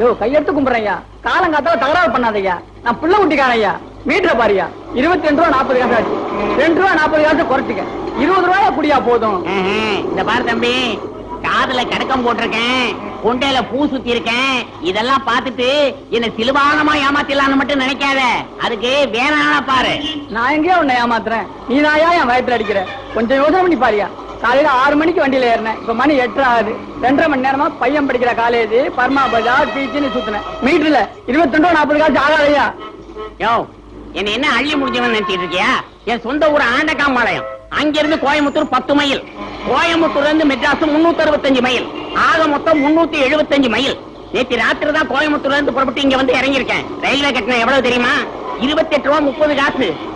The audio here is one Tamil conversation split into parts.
யோ கையெடுத்து கும்பிடுறையா காலங்காத்தால தகராறு பண்ணாதய்யா நான் புள்ள குட்டிக்காரையா மீட்டரை பாரியா. இருபத்தி ரெண்டு ரூபா நாற்பது காசு ஆச்சு. ரெண்டு ரூபா நாற்பது காசு குறைச்சிக்க. இருபது ரூபாயா குடியா போதும். இந்த பாரு தம்பி காதுல கடக்கம் போட்டிருக்கேன். கொண்டையில பூ சுத்தி இருக்கேன் இதெல்லாம் பார்த்துட்டு என்ன சிலுபானமா ஏமாத்திடலாம்னு மட்டும் நினைக்காத. அதுக்கு ஆளா பாரு. நான் எங்கேயோ உன்னை ஏமாத்துறேன். நீ நாயா என் வயத்துல அடிக்கிற. கொஞ்சம் யோசனை பண்ணி பாரியா. காலையில ஆறு மணிக்கு வண்டியில ஏறினேன். இப்ப மணி எட்டு ஆகுது. ரெண்டரை மணி நேரமா பையன் படிக்கிற காலேஜ் பர்மா பஜார் பீச்சுன்னு சுத்தினேன். மீட்டர்ல இருபத்தி ரெண்டு நாற்பது காசு ஆகாதையா? யோ என்ன என்ன அள்ளி முடிஞ்சவன் நினைச்சிட்டு இருக்கியா? என் சொந்த ஊர் ஆண்டகாம்பாளையம். அங்கிருந்து கோயம்புத்தூர் பத்து மைல். கோயம்புத்தூர்ல இருந்து மெட்ராஸ் முன்னூத்தி அறுபத்தஞ்சு மைல். ஆக மொத்தம் முன்னூத்தி எழுபத்தஞ்சு மைல். நேற்று ராத்திரி தான் கோயம்புத்தூர்ல இருந்து புறப்பட்டு இங்க வந்து இறங்கியிருக்கேன். ரயில்வே கட்டணம் எவ்வளவு தெரியுமா? இருபத்தி எட்டு ரூபா முப்பது காசு.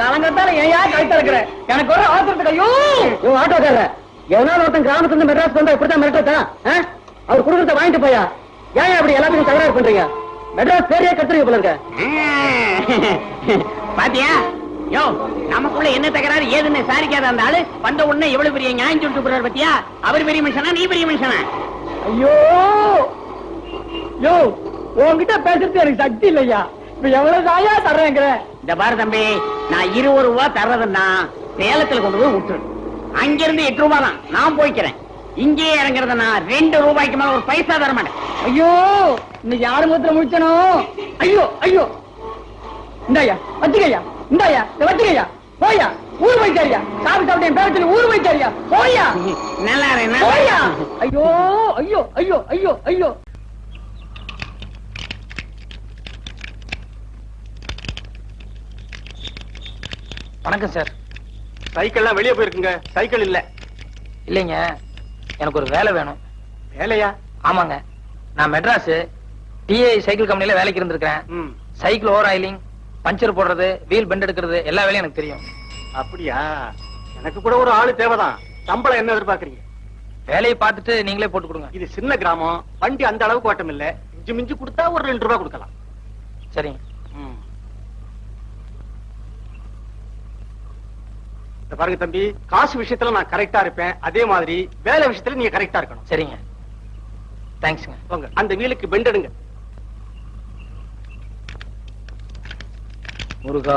காலங்கத்தால ஏயா கழுத்த இருக்கிற? எனக்கு ஒரு அவசரத்துக்கு ஐயோ! ஐயோ ஆட்டோக்கார எவனால ஒருத்தன் கிராமத்துல இருந்து மெட்ராஸ் வந்தா இப்படித்தான் மிரட்டா அவர் குடும்பத்தை வாங்கிட்டு போயா? ஏன் அப்படி எல்லாத்துக்கும் தகராறு பண்றீங்க? மெட்ராஸ் பேரையே கத்துறீங்க போல இருக்க. பாத்தியா? யோ நமக்குள்ள என்ன தகராறு ஏதுன்னு சாரிக்காத அந்த ஆளு. வந்த உடனே எவ்வளவு பெரிய நியாயம் சொல்லிட்டு போறாரு பாத்தியா? அவர் பெரிய மனுஷனா நீ பெரிய மனுஷனா? ஐயோ! யோ உன்கிட்ட பேசுறது எனக்கு சக்தி இல்லையா? இப்ப எவ்வளவு தாயா தர்றேங்கிற? இந்த பாரு தம்பி நான் இருபது ரூபா தர்றதுன்னா சேலத்துல கொண்டு போய் விட்டுரு. அங்கிருந்து எட்டு ரூபாய் தான். நான் போய்க்கிறேன். இங்கேயே இறங்குறதுன்னா ரெண்டு ரூபாய்க்கு மேல ஒரு பைசா தர மாட்டேன் ஐயோ இன்னைக்கு யாரு முகத்துல முடிச்சனோ ஐயோ ஐயோ. இந்தாயா வச்சுக்கையா? இந்தாயா வச்சுக்கையா? போயா ஊர் போய்க்காரியா சாப்பிட்டு சாப்பிட்டு பேர சொல்லி ஊர் போய்க்காரியா போயா. நல்லா போயா. ஐயோ ஐயோ ஐயோ ஐயோ ஐயோ. வணக்கம் சார். சைக்கிள்லாம் வெளியே போயிருக்குங்க. சைக்கிள் இல்ல. இல்லைங்க. எனக்கு ஒரு வேலை வேணும். வேலையா? ஆமாங்க. நான் மெட்ராஸ். டிஐ சைக்கிள் கம்பெனில வேலைக்கு இருந்திருக்கிறேன். சைக்கிள் ஓவர் ஆயிலிங் பஞ்சர் போடுறது வீல் பெண்ட் எடுக்கிறது எல்லா வேலையும் எனக்கு தெரியும். அப்படியா? எனக்கு கூட ஒரு ஆளு தேவைதான். சம்பளம் என்ன எதிர்பார்க்கறீங்க? வேலையை பார்த்துட்டு நீங்களே போட்டு கொடுங்க. இது சின்ன கிராமம். வண்டி அந்த அளவுக்கு ஓட்டம் இல்ல. மிஞ்சி மிஞ்சி கொடுத்தா ஒரு ரெண்டு ரூபாய் கொடுக்கலாம். சரிங்க ம். இந்த பாருங்க தம்பி காசு விஷயத்துல நான் கரெக்டா இருப்பேன். அதே மாதிரி வேலை விஷயத்துல நீங்க கரெக்டா இருக்கணும். சரிங்க. தேங்க்ஸுங்க போங்க. அந்த வீலுக்கு பெண்ட் எடுங்க. முருகா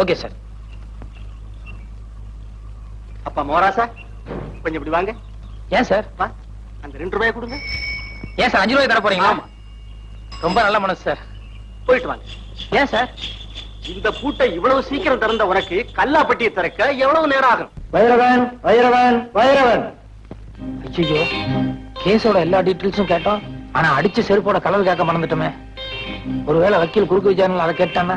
Okay sir. அப்பா மோராசா கொஞ்சம் இப்படி வாங்க. ஏன் சார்? வா. அந்த ரெண்டு ரூபாய் கொடுங்க. ஏன் சார் அஞ்சு ரூபாய் தர போறீங்களா? ஆமா. ரொம்ப நல்ல மனசு சார். போயிட்டு வாங்க. ஏன் சார்? இந்த பூட்டை இவ்வளவு சீக்கிரம் திறந்த உனக்கு கல்லாப்பட்டியை திறக்க எவ்வளவு நேரம் ஆகும்? வைரவன் வைரவன் வைரவன். ஐயோ கேஸோட எல்லா டீட்டெயில்ஸும் கேட்டோம். ஆனா அடிச்ச செருப்போட கலர் கேட்க மறந்துட்டோமே. ஒருவேளை வக்கீல் குறுக்கு விசாரணை அதை கேட்டானா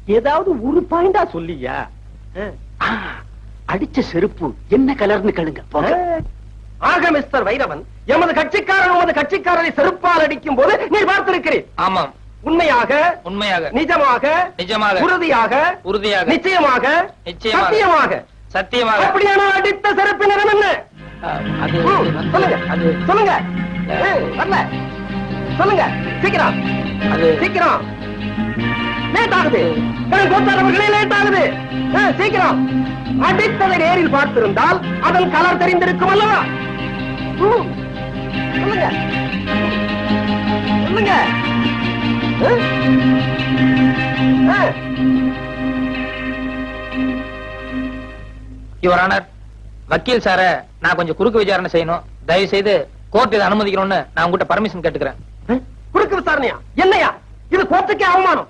ஏதாவது ஒரு பாயிண்டா சொல்லியா? அடிச்ச செருப்பு என்ன கலர்னு கேளுங்க போங்க. ஆக மிஸ்டர் வைரவன் எமது கட்சிக்காரன் உமது கட்சிக்காரரை செருப்பால் அடிக்கும் போது நீ பார்த்திருக்கிறேன் ஆமாம். உண்மையாக உண்மையாக. நிஜமாக நிஜமாக. உறுதியாக உறுதியாக. நிச்சயமாக நிச்சயமாக. சத்தியமாக. சத்தியமாக. அப்படியான அடித்த செருப்பு நிறம் என்ன? சொல்லுங்க. அது சொல்லுங்க. ஏய், வரல. சொல்லுங்க. சீக்கிரம். அது சீக்கிரம். லேட் ஆகுது கோத்தாரவர்களே லேட் ஆகுது ஆ, சீக்கிரம். அடித்ததை நேரில் பார்த்திருந்தால் அதன் கலர் தெரிந்திருக்கும் அல்லவா? சொல்லுங்க. சொல்லுங்க. ஆ? ஆ, யுவர் ஆனர் வக்கீல் சார நான் கொஞ்சம் குறுக்கு விசாரணை செய்யணும். தயவு செய்து கோர்ட் இதை அனுமதிக்கணும்னு நான் உங்ககிட்ட பர்மிஷன் கேட்டுக்கிறேன்? குறுக்கு விசாரணையா? என்னையா? இது கோர்ட்டுக்கே அவமானம்.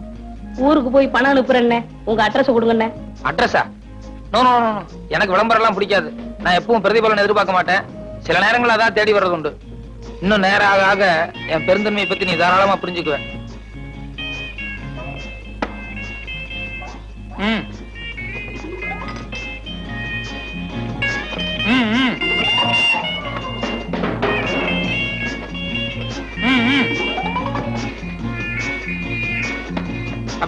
ஊருக்கு போய் பணம் அனுப்புறேன்னே. உங்க அட்ரஸ் கொடுங்கண்ணே. அட்ரஸா நோ நோ நோ எனக்கு விளம்பரம் எல்லாம் பிடிக்காது. நான் எப்பவும் பிரதிபலன் எதிர்பார்க்க மாட்டேன். சில நேரங்கள் அதான் தேடி வர்றது உண்டு. இன்னும் நேரம் ஆக ஆக என் பெருந்தன்மையை பத்தி நீ தாராளமா புரிஞ்சுக்குவேன் ம்,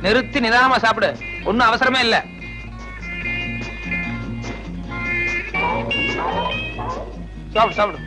நிறுத்தி நிதானமா சாப்பிடு. ஒண்ணும் அவசரமே இல்ல. சாப்பிடு சாப்பிடு.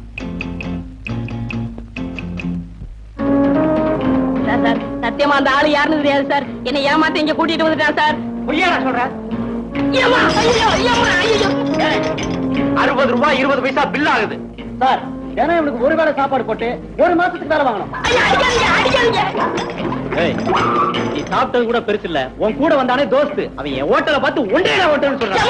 சத்தியமா அந்த ஆளு யாருன்னு தெரியாது சார். என்னை ஏமாத்தி இங்க கூட்டிட்டு வந்துட்டான் சார். பொய்யா சொல்றேன். அறுபது ரூபாய் இருபது பைசா பில் ஆகுது. சார் தினம் இவனுக்கு ஒரு வேளை சாப்பாடு போட்டு ஒரு மாசத்துக்கு வேலை வாங்கணும். நீ சாப்பிட்டது கூட பெருசு இல்ல. உன் கூட வந்தானே தோஸ்து. அவன் என் ஹோட்டலை பார்த்து ஒன்றே ஓட்டல்னு சொல்றான்.